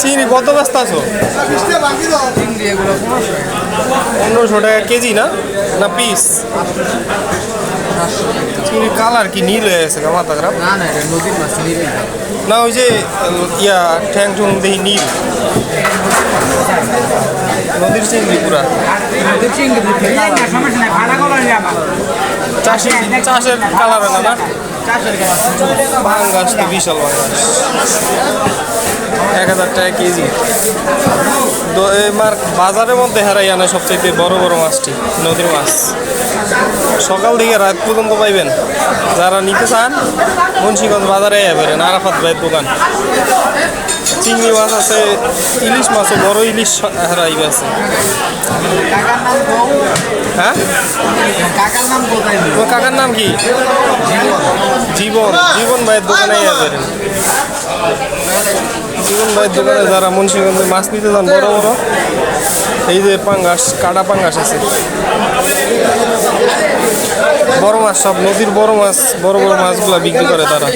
চিংড়ি কত ব্যস্ত আছো? পনেরোশো টাকা কেজি না? না পিস চিংড়ি কালার কি নীল হয়ে গেছে গা মাথা খারাপ? না না না ওই যে ইয়া ঠ্যাং ঠুং দেখি নীল। নদীর চিংড়ি পুরা। নদীর চিংড়ি সমস্যা নেই ভাড়া করা যাবে চাষের চাষের কালার না? চাষের তো বিশাল বাঙ্গাস এক হাজার টাকা কেজি। এবার বাজারের মধ্যে হারাই আনে সবচেয়ে বড় বড় মাছটি নদীর মাছ। সকাল থেকে রাত পর্যন্ত পাইবেন। যারা নিতে চান মুন্সিগঞ্জ বাজারে যাবেন আরাফাত ভাইয়ের দোকান। চিংড়ি মাছ আছে ইলিশ মাছও বড় ইলিশ হারাই আছে হ্যাঁ? কাকার নাম কি? জীবন জীবন ভাইয়ের দোকানে যাবেন জীবন ভাইয়ের দোকানে যারা মুন্সিগঞ্জে মাছ নিতে যান বড় বড় এই যে পাঙ্গাস কাটা পাঙ্গাস আছে। বড় মাছ সব নদীর বড় মাছ বড় বড় মাছগুলা বিক্রি করে তারা।